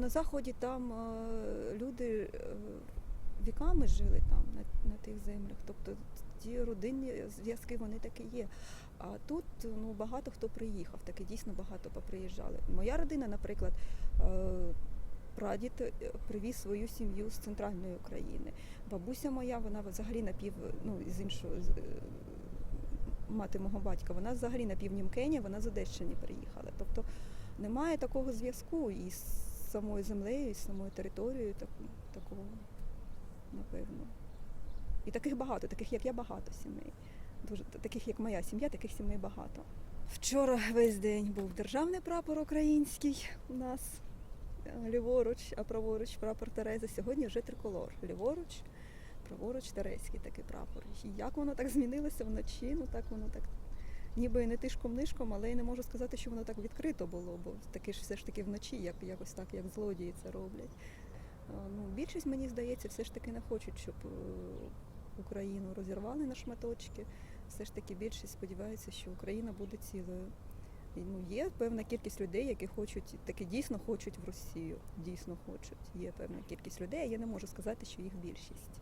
На заході там е, люди е, віками жили там на, на тих землях. Тобто ті родинні зв'язки вони такі є. А тут ну багато хто приїхав, таки дійсно багато поприїжджали. Моя родина, наприклад, е, прадід привіз свою сім'ю з центральної України. Бабуся моя, вона взагалі напів, ну з іншого мати мого батька, вона взагалі на півнімкені, вона з Одещини приїхала. Тобто немає такого зв'язку із самою землею, із самою територією, так, такого, напевно. І таких багато, таких як я багато сімей. Дуже таких як моя сім'я, таких сімей багато. Вчора весь день був державний прапор український у нас е, ліворуч, а праворуч прапор Терези. Сьогодні вже триколор. Ліворуч, праворуч Терезький такий прапор. І як воно так змінилося вночі, ну так воно так ніби не тишком-нишком, але й не можу сказати, що воно так відкрито було, бо таке ж все ж таки вночі, як якось так, як злодії це роблять. Ну, більшість, мені здається, все ж таки не хочуть, щоб е, Україну розірвали на шматочки. Все ж таки більшість сподівається, що Україна буде цілою. І, ну, є певна кількість людей, які хочуть, таки дійсно хочуть в Росію. Дійсно хочуть. Є певна кількість людей, а я не можу сказати, що їх більшість.